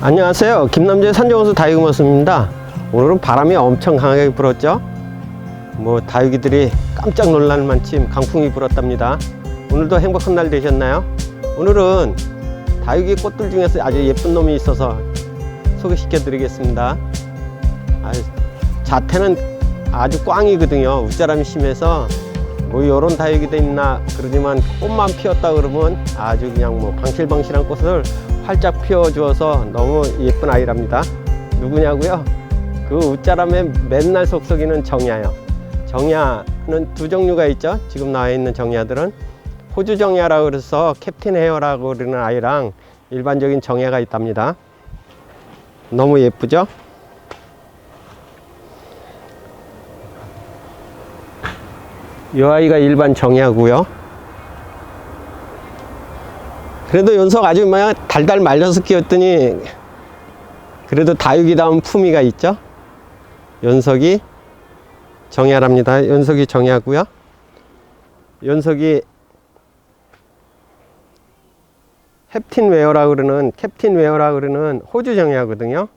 안녕하세요. 김남재 산정호수 다육이모습입니다. 오늘은 바람이 엄청 강하게 불었죠. 뭐 다육이들이 깜짝 놀랄 만큼 강풍이 불었답니다. 오늘도 행복한 날 되셨나요? 오늘은 다육이 꽃들 중에서 아주 예쁜 놈이 있어서 소개시켜 드리겠습니다. 아, 자태는 아주 꽝이거든요. 웃자람이 심해서 뭐 요런 다육이도 있나 그러지만 꽃만 피었다 그러면 아주 그냥 뭐 방실방실한 꽃을 활짝 피워주어서 너무 예쁜 아이랍니다. 누구냐고요? 그 웃자람에 맨날 속썩이는 정야요. 정야는 두 종류가 있죠. 지금 나와 있는 정야들은 호주 정야라고 그래서 캡틴 헤어라고 그러는 아이랑 일반적인 정야가 있답니다. 너무 예쁘죠? 이 아이가 일반 정야고요. 그래도 연석 아주 막 달달 말려서 키웠더니 그래도 다육이다운 품위가 있죠. 연석이 정야랍니다. 연석이 정야고요. 연석이 캡틴 웨어라 그러는 캡틴 웨어라 그러는 호주 정야거든요.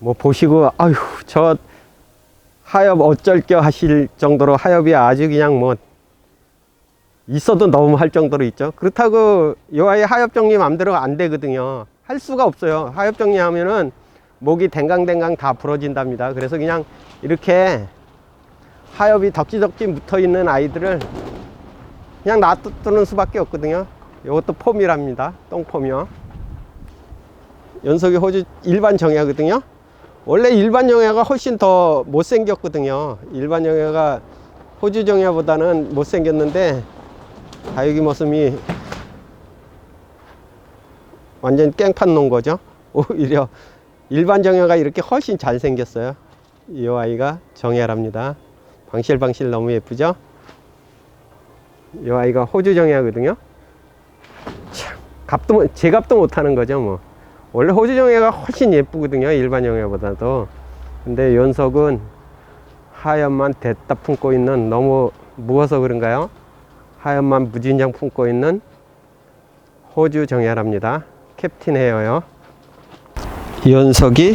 뭐 보시고 아휴 저 하엽 어쩔겨 하실 정도로 하엽이 아주 그냥 뭐 있어도 너무 할 정도로 있죠. 그렇다고 요 아이 하엽 정리 맘대로 안 되거든요. 할 수가 없어요. 하엽 정리하면은 목이 댕강댕강 다 부러진답니다. 그래서 그냥 이렇게 하엽이 덕지덕지 붙어 있는 아이들을 그냥 놔두는 수밖에 없거든요. 이것도 폼이랍니다. 똥폼이요. 연석이 호주 일반 정야거든요. 원래 일반 정야가 훨씬 더 못생겼거든요. 일반 정야가 호주 정야보다는 못생겼는데 다육이 모습이 완전 깽판 놓은 거죠. 오히려 일반 정야가 이렇게 훨씬 잘생겼어요. 이 아이가 정야랍니다. 방실방실 너무 예쁘죠? 이 아이가 호주 정야거든요. 참, 값도, 못- 제 값도 못하는 거죠, 뭐. 원래 호주 정예가 훨씬 예쁘거든요 일반 정예보다도. 근데 연석은 하얀만 됐다 품고 있는 너무 무어서 그런가요? 하얀만 무진장 품고 있는 호주 정예랍니다. 캡틴 헤어요. 연석이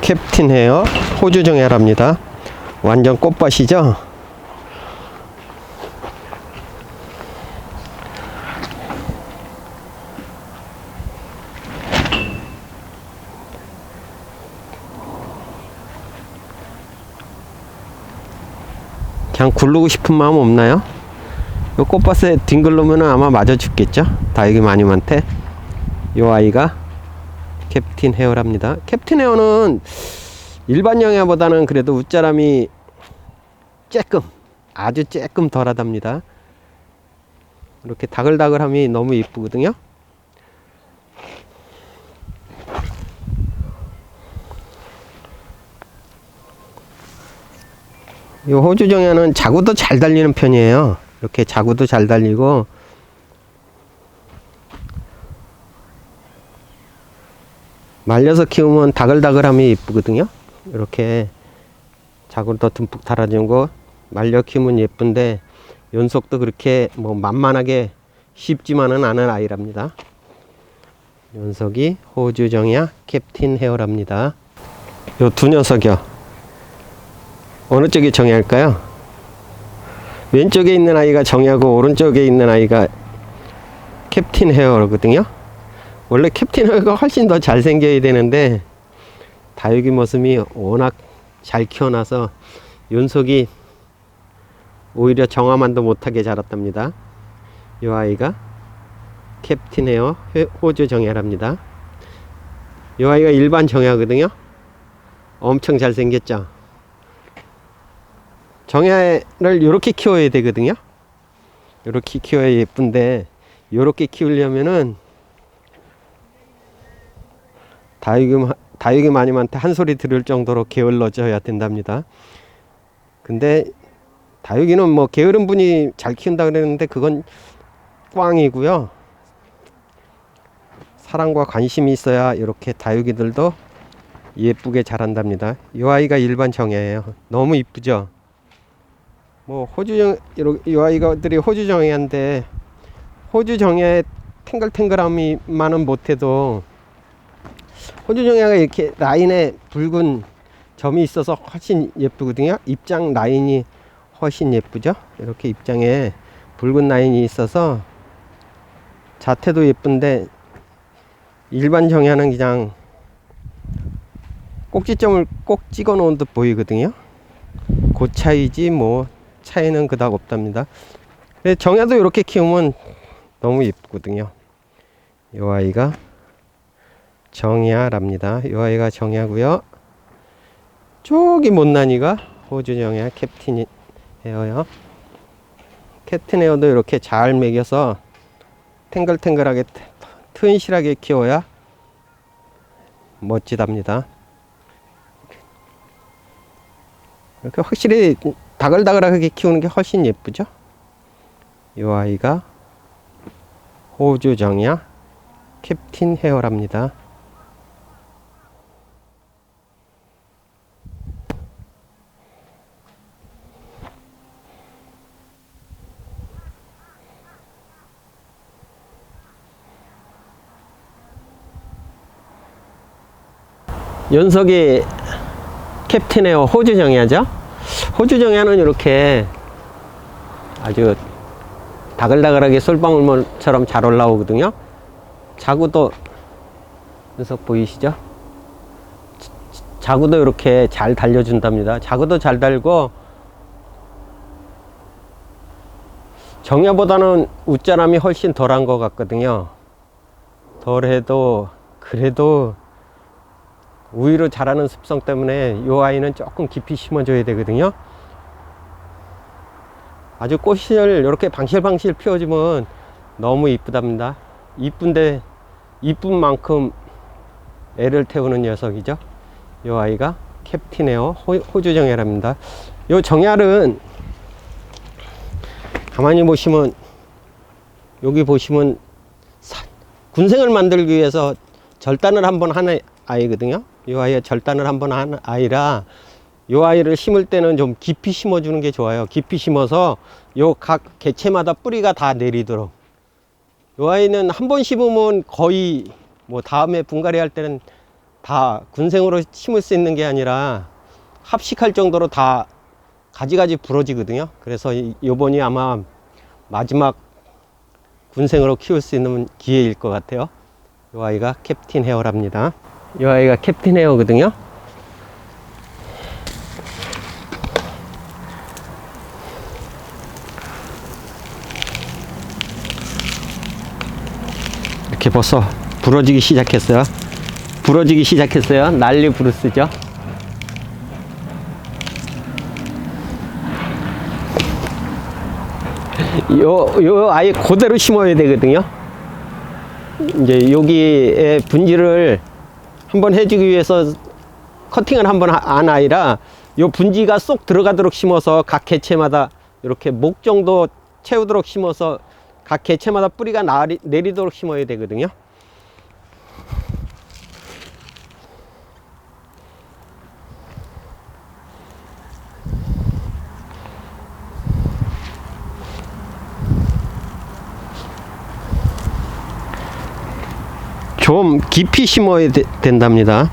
캡틴 헤어 호주 정예랍니다. 완전 꽃밭이죠 그냥 굴르고 싶은 마음 없나요? 요 꽃밭에 뒹굴르면 아마 맞아 죽겠죠? 다육이 마님한테 요 아이가 캡틴 헤어랍니다 캡틴 헤어는 일반 영야보다는 그래도 웃자람이 쬐끔 아주 쬐끔 덜하답니다 이렇게 다글다글함이 너무 이쁘거든요 이 호주 정야는 자구도 잘 달리는 편이에요. 이렇게 자구도 잘 달리고 말려서 키우면 다글다글함이 이쁘거든요. 이렇게 자구도 듬뿍 달아주고 말려 키우면 예쁜데 연속도 그렇게 뭐 만만하게 쉽지만은 않은 아이랍니다. 연속이 호주 정야 캡틴 헤어랍니다. 요 두 녀석이요. 어느 쪽이 정야일까요? 왼쪽에 있는 아이가 정야고 오른쪽에 있는 아이가 캡틴 헤어거든요. 원래 캡틴 헤어가 훨씬 더 잘생겨야 되는데 다육이 모습이 워낙 잘 키워놔서 연속이 오히려 정화만도 못하게 자랐답니다. 이 아이가 캡틴 헤어 회- 호주 정야랍니다. 이 아이가 일반 정야거든요. 엄청 잘생겼죠. 정야를 이렇게 키워야 되거든요. 이렇게 키워야 예쁜데 이렇게 키우려면은 다육이 다육이 마님한테 한 소리 들을 정도로 게을러져야 된답니다. 근데 다육이는 뭐 게으른 분이 잘 키운다 그러는데 그건 꽝이고요. 사랑과 관심이 있어야 이렇게 다육이들도 예쁘게 자란답니다. 이 아이가 일반 정야예요. 너무 이쁘죠? 뭐 호주정 이 아이가들이 호주정야인데 호주 정야의 탱글탱글함이만은 못해도 호주 정야가 이렇게 라인에 붉은 점이 있어서 훨씬 예쁘거든요. 입장 라인이 훨씬 예쁘죠. 이렇게 입장에 붉은 라인이 있어서 자태도 예쁜데 일반 정야는 그냥 꼭지점을 꼭 찍어 놓은 듯 보이거든요. 그 차이지 뭐 차이는 그닥 없답니다. 정야도 이렇게 키우면 너무 예쁘거든요. 이 아이가 정야랍니다. 이 아이가 정야고요. 저기 못난이가 호주 정야 캡틴 에어요. 캡틴 에어도 이렇게 잘 먹여서 탱글탱글하게 튼실하게 키워야 멋지답니다. 이렇게 확실히 다글다글하게 키우는 게 훨씬 예쁘죠? 이 아이가 호주 정야 캡틴 헤어랍니다. 연석이 캡틴 에어 호주 정야죠? 호주 정야는 이렇게 아주 다글다글하게 솔방울처럼 잘 올라오거든요. 자구도 녀석 보이시죠? 자구도 이렇게 잘 달려준답니다. 자구도 잘 달고 정야보다는 웃자람이 훨씬 덜한 것 같거든요. 덜해도 그래도 우위로 자라는 습성 때문에 이 아이는 조금 깊이 심어줘야 되거든요. 아주 꽃을 이렇게 방실방실 피워주면 너무 이쁘답니다. 이쁜데 이쁜 만큼 애를 태우는 녀석이죠. 이 아이가 캡틴에어 호주 정야랍니다. 이 정야는 가만히 보시면 여기 보시면 사- 군생을 만들기 위해서 절단을 한번 하는 아이거든요. 이 아이가 절단을 한번 한 아이라 이 아이를 심을 때는 좀 깊이 심어주는 게 좋아요. 깊이 심어서 요 각 개체마다 뿌리가 다 내리도록. 이 아이는 한 번 심으면 거의 뭐 다음에 분갈이 할 때는 다 군생으로 심을 수 있는 게 아니라 합식할 정도로 다 가지가지 부러지거든요. 그래서 이- 요번이 아마 마지막 군생으로 키울 수 있는 기회일 것 같아요. 이 아이가 캡틴 헤어랍니다. 이 아이가 캡틴 헤어거든요. 이렇게 벌써 부러지기 시작했어요. 부러지기 시작했어요. 난리 부르스죠. 요, 요 아예 그대로 심어야 되거든요. 이제 여기에 분지를 한번 해주기 위해서 커팅을 한번 안 아니라 요 분지가 쏙 들어가도록 심어서 각 개체마다 이렇게 목 정도 채우도록 심어서 각 개체마다 뿌리가 나리, 내리도록 심어야 되거든요. 좀 깊이 심어야 되- 된답니다.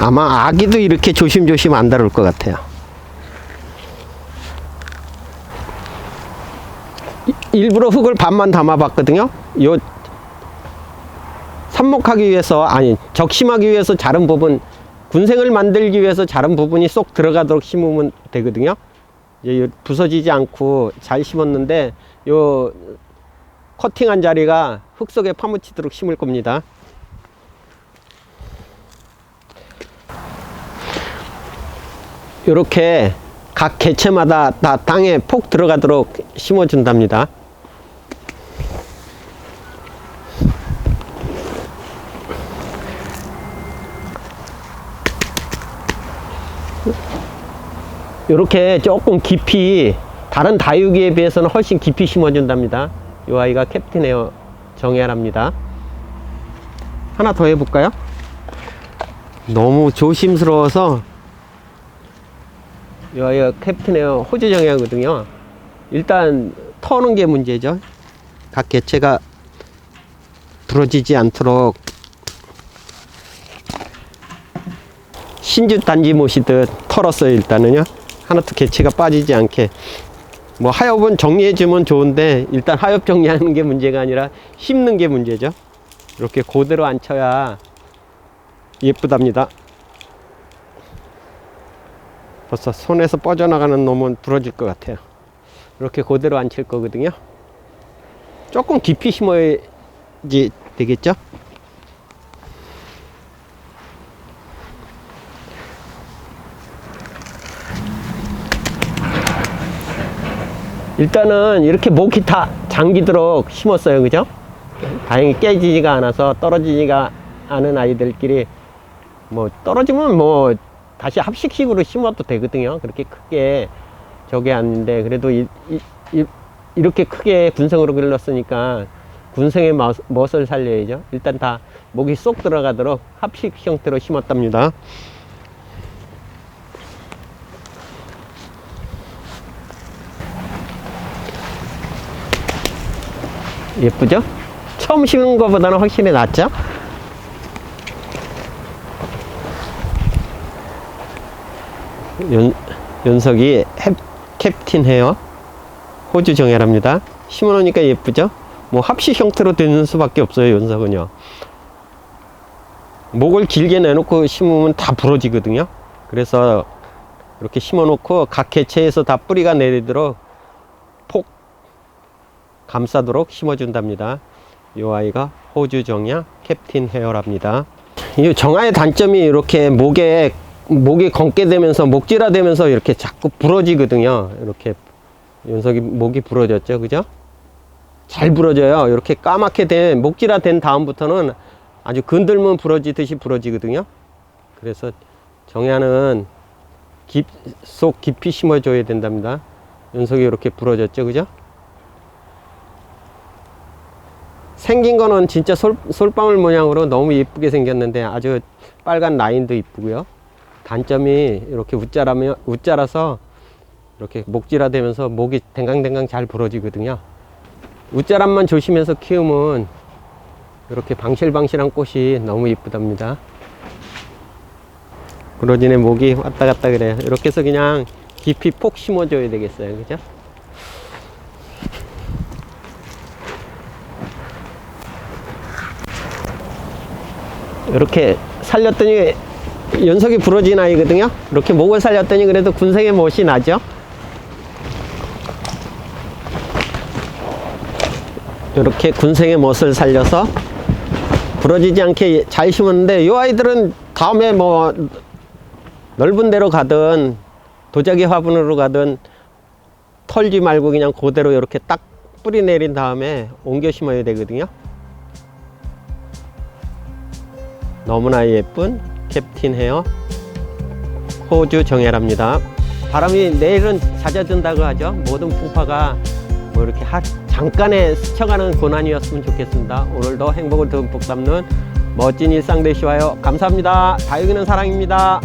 아마 아기도 이렇게 조심조심 안 다룰 것 같아요. 이- 일부러 흙을 반만 담아봤거든요. 요 삽목하기 위해서 아니 적심하기 위해서 자른 부분 군생을 만들기 위해서 자른 부분이 쏙 들어가도록 심으면 되거든요. 부서지지 않고 잘 심었는데 요 커팅한 자리가 흙 속에 파묻히도록 심을 겁니다. 이렇게 각 개체마다 다 땅에 폭 들어가도록 심어준답니다. 이렇게 조금 깊이 다른 다육이에 비해서는 훨씬 깊이 심어준답니다. 이 아이가 캡틴 에어 정야랍니다. 하나 더 해볼까요? 너무 조심스러워서 여기가 캡틴의 호주 정야거든요. 일단 터는 게 문제죠. 각 개체가 부러지지 않도록 신주 단지 모시듯 털었어요 일단은요. 하나도 개체가 빠지지 않게 뭐 하엽은 정리해 주면 좋은데 일단 하엽 정리하는 게 문제가 아니라 심는 게 문제죠. 이렇게 그대로 앉혀야 예쁘답니다. 벌써 손에서 뻗어나가는 놈은 부러질 것 같아요. 이렇게 그대로 앉힐 거거든요. 조금 깊이 심어야지 되겠죠? 일단은 이렇게 목이 다 잠기도록 심었어요. 그죠? 다행히 깨지지가 않아서 떨어지지가 않은 아이들끼리 뭐 떨어지면 뭐 다시 합식식으로 심어도 되거든요. 그렇게 크게 저게 아닌데 그래도 이, 이, 렇게 크게 군성으로 길렀으니까 군성의 멋, 멋을 살려야죠. 일단 다 목이 쏙 들어가도록 합식 형태로 심었답니다. 예쁘죠? 처음 심은 것보다는 확실히 낫죠? 연, 연석이 햅, 캡틴 헤어 호주 정예랍니다. 심어놓으니까 예쁘죠? 뭐 합식 형태로 되는 수밖에 없어요, 연석은요. 목을 길게 내놓고 심으면 다 부러지거든요. 그래서 이렇게 심어놓고 각 개체에서 다 뿌리가 내리도록 폭 감싸도록 심어준답니다. 이 아이가 호주 정야 캡틴 헤어랍니다. 이 정아의 단점이 이렇게 목에 목이 검게 되면서 목질화 되면서 이렇게 자꾸 부러지거든요. 이렇게 윤석이 목이 부러졌죠, 그죠? 잘 부러져요. 이렇게 까맣게 된 목질화 된 다음부터는 아주 건들면 부러지듯이 부러지거든요. 그래서 정야는 깊, 속 깊이 심어줘야 된답니다. 윤석이 이렇게 부러졌죠, 그죠? 생긴 거는 진짜 솔, 솔방울 모양으로 너무 예쁘게 생겼는데 아주 빨간 라인도 이쁘고요. 단점이 이렇게 웃자라면 웃자라서 이렇게 목질화 되면서 목이 댕강댕강 잘 부러지거든요. 웃자람만 조심해서 키우면 이렇게 방실방실한 꽃이 너무 이쁘답니다. 부러지네 목이 왔다 갔다 그래요. 이렇게 해서 그냥 깊이 폭 심어줘야 되겠어요. 그죠? 이렇게 살렸더니 연석이 부러진 아이거든요. 이렇게 목을 살렸더니 그래도 군생의 멋이 나죠. 이렇게 군생의 멋을 살려서 부러지지 않게 잘 심었는데 이 아이들은 다음에 뭐 넓은 데로 가든 도자기 화분으로 가든 털지 말고 그냥 그대로 이렇게 딱 뿌리 내린 다음에 옮겨 심어야 되거든요. 너무나 예쁜 캡틴 헤어 호주 정예랍니다. 바람이 내일은 잦아든다고 하죠. 모든 풍파가 뭐 이렇게 하, 잠깐에 스쳐가는 고난이었으면 좋겠습니다. 오늘도 행복을 듬뿍 담는 멋진 일상 되시와요. 감사합니다. 다육이는 사랑입니다.